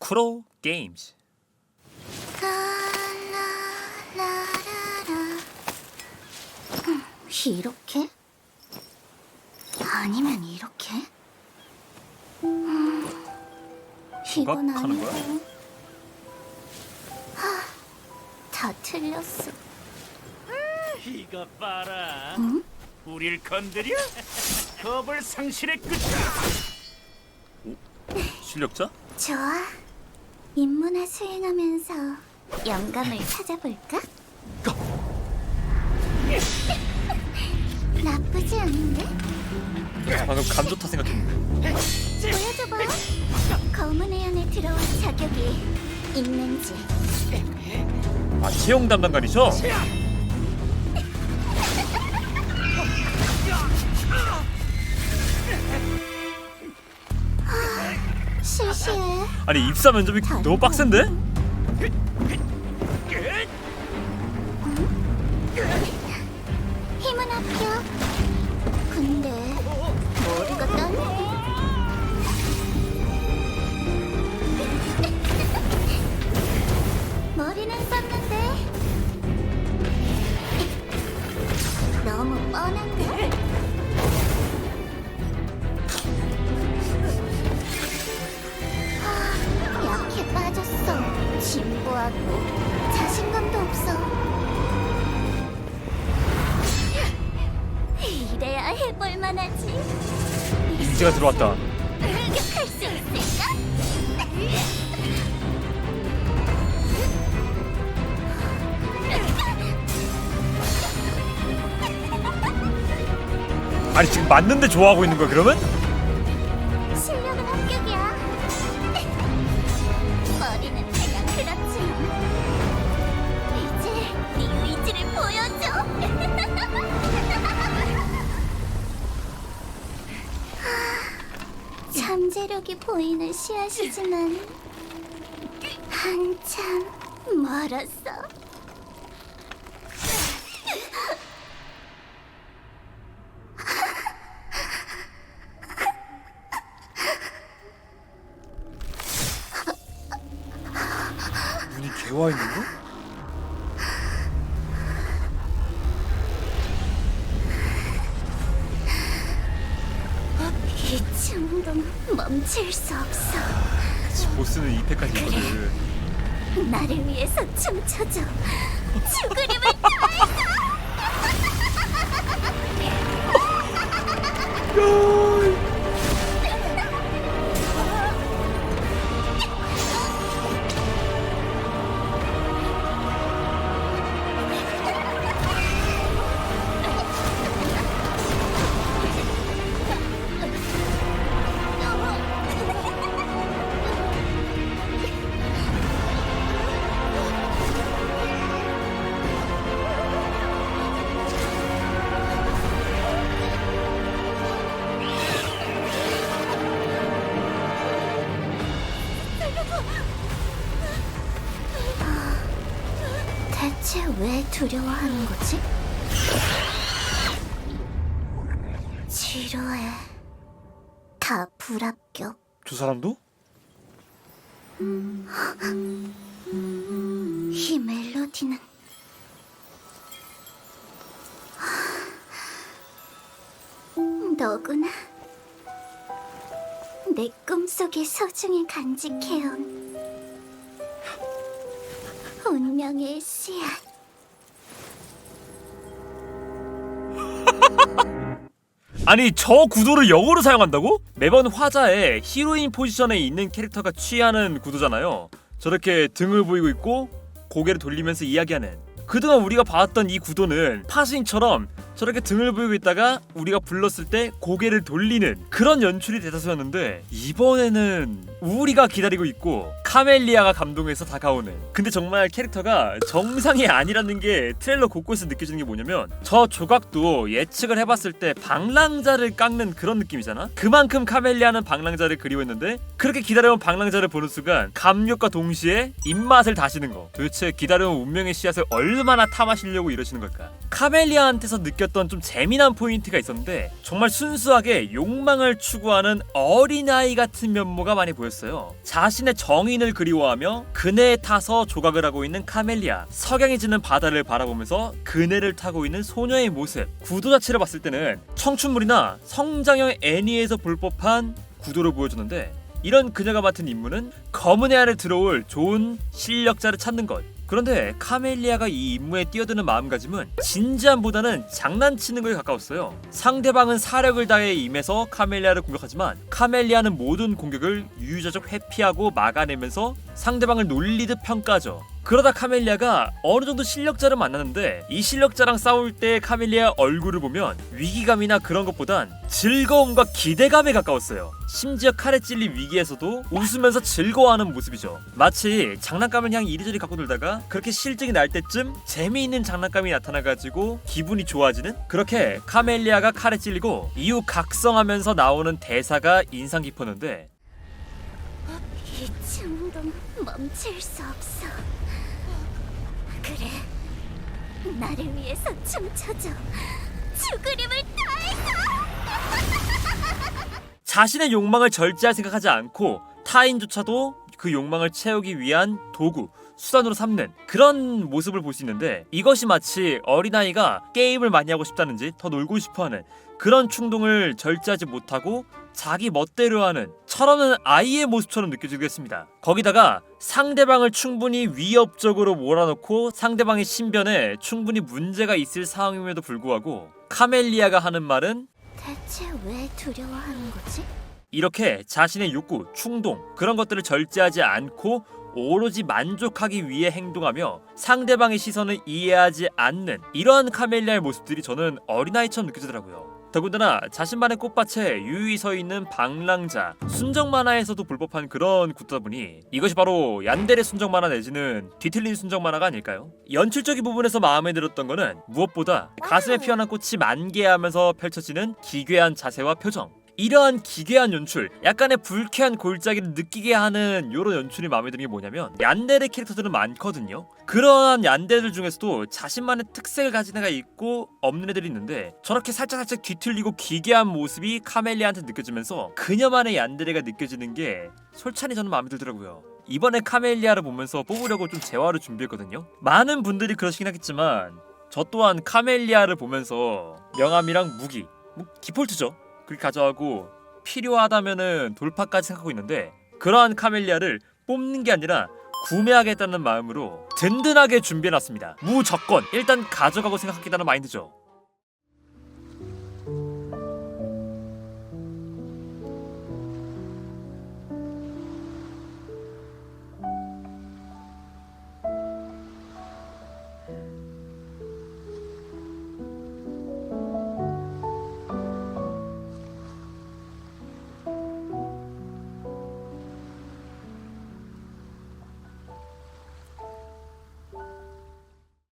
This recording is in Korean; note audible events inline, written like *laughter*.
쿠로 게임즈. 음, 이렇게? 아니면 이렇게? 음, 이건? 아니고. 하, 다 틀렸어. 이것 봐라. 응? 우릴 건드려? 겁을 상실했구나. 실력자? 좋아. 인문화 수행하면서 영감을 찾아볼까? *laughs* 나쁘지 않은데? 방금 감 좋다 생각했는데 보여줘봐. 검은 해안에 들어온 자격이 있는지. 아 채용 담당관이죠? 실시해. 아니 입사 면접이 너무 빡센데? 힘은 합격. 근데 이제가 들어왔다? 아니 지금 맞는데 좋아하고 있는 거야 그러면? 하, 잠재력이 보이는 씨앗이지만 한참 멀었어. 눈이 개와 있는 거? 이 충동 멈출 수 없어. 보스는 이패까지 있거든 나를 위해서 춤춰줘. 죽으림을 왜 두려워하는 거지? 지루해. 다 불합격. 저 사람도? 이 멜로디는 너구나. 내 꿈속에 소중히 간직해온 운명의 씨앗. 아니 저 구도를 영어로 사용한다고? 매번 화자의 히로인 포지션에 있는 캐릭터가 취하는 구도잖아요 저렇게 등을 보이고 있고 고개를 돌리면서 이야기하는 그동안 우리가 봐왔던 이 구도는 파스인처럼 저렇게 등을 보이고 있다가 우리가 불렀을 때 고개를 돌리는 그런 연출이 대다수였는데 이번에는 우리가 기다리고 있고 카멜리아가 감동해서 다가오는 근데 정말 캐릭터가 정상이 아니라는 게 트레일러 곳곳에서 느껴지는 게 뭐냐면 저 조각도 예측을 해봤을 때 방랑자를 깎는 그런 느낌이잖아? 그만큼 카멜리아는 방랑자를 그리워했는데 그렇게 기다려온 방랑자를 보는 순간 감격과 동시에 입맛을 다시는 거. 도대체 기다려온 운명의 씨앗을 얼마나 탐하시려고 이러시는 걸까? 카멜리아한테서 느꼈던 좀 재미난 포인트가 있었는데 정말 순수하게 욕망을 추구하는 어린아이 같은 면모가 많이 보였어요. 자신의 정의 는 히로인을 그리워하며 그네에 타서 조각을 하고 있는 카멜리아. 석양이 지는 바다를 바라보면서 그네를 타고 있는 소녀의 모습. 구도 자체를 봤을 때는 청춘물이나 성장형 애니에서 볼 법한 구도를 보여주는데 이런 그녀가 맡은 임무는 검은 해안에 들어올 좋은 실력자를 찾는 것 그런데 카멜리아가 이 임무에 뛰어드는 마음가짐은 진지함보다는 장난치는 것에 가까웠어요. 상대방은 사력을 다해 임해서 카멜리아를 공격하지만 카멜리아는 모든 공격을 유유자적 회피하고 막아내면서 상대방을 놀리듯 평가하죠. 그러다 카멜리아가 어느 정도 실력자를 만났는데 이 실력자랑 싸울 때 카멜리아 얼굴을 보면 위기감이나 그런 것보단 즐거움과 기대감에 가까웠어요. 심지어 칼에 찔린 위기에서도 웃으면서 즐거워하는 모습이죠. 마치 장난감을 그냥 이리저리 갖고 놀다가 그렇게 실증이 날 때쯤 재미있는 장난감이 나타나가지고 기분이 좋아지는 그렇게 카멜리아가 칼에 찔리고 이후 각성하면서 나오는 대사가 인상 깊었는데 이 충동 멈출 수 없어. 그래, 나를 위해서 춤춰줘. 죽으림을 다해서. *laughs* 자신의 욕망을 절제할 생각하지 않고 타인조차도 그 욕망을 채우기 위한 도구, 수단으로 삼는 그런 모습을 볼 수 있는데 이것이 마치 어린아이가 게임을 많이 하고 싶다는지 더 놀고 싶어하는 그런 충동을 절제하지 못하고 자기 멋대로 하는 철없는 아이의 모습처럼 느껴지겠습니다. 거기다가 상대방을 충분히 위협적으로 몰아넣고 상대방의 신변에 충분히 문제가 있을 상황임에도 불구하고 카멜리아가 하는 말은 대체 왜 두려워하는 거지? 이렇게 자신의 욕구, 충동 그런 것들을 절제하지 않고 오로지 만족하기 위해 행동하며 상대방의 시선을 이해하지 않는 이러한 카멜리아의 모습들이 저는 어린아이처럼 느껴지더라고요. 더군다나 자신만의 꽃밭에 유유히 서 있는 방랑자 순정 만화에서도 볼 법한 그런 구도다 보니 이것이 바로 얀데레 순정 만화 내지는 뒤틀린 순정 만화가 아닐까요? 연출적인 부분에서 마음에 들었던 거는 무엇보다 가슴에 피어난 꽃이 만개하면서 펼쳐지는 기괴한 자세와 표정 이러한 기괴한 연출, 약간의 불쾌한 골짜기를 느끼게 하는 이런 연출이 마음에 드는 게 뭐냐면 얀데레 캐릭터들은 많거든요. 그러한 얀데들 중에서도 자신만의 특색을 가진 애가 있고 없는 애들이 있는데 저렇게 살짝살짝 뒤틀리고 기괴한 모습이 카멜리아한테 느껴지면서 그녀만의 얀데레가 느껴지는 게 솔찬히 저는 마음에 들더라고요. 이번에 카멜리아를 보면서 뽑으려고 좀 재화를 준비했거든요. 많은 분들이 그러시긴 하겠지만 저 또한 카멜리아를 보면서 명함이랑 무기, 뭐 디폴트죠. 그렇게 가져가고 필요하다면은 돌파까지 생각하고 있는데 그러한 카멜리아를 뽑는 게 아니라 구매하겠다는 마음으로 든든하게 준비해놨습니다. 무조건 일단 가져가고 생각하겠다는 마인드죠.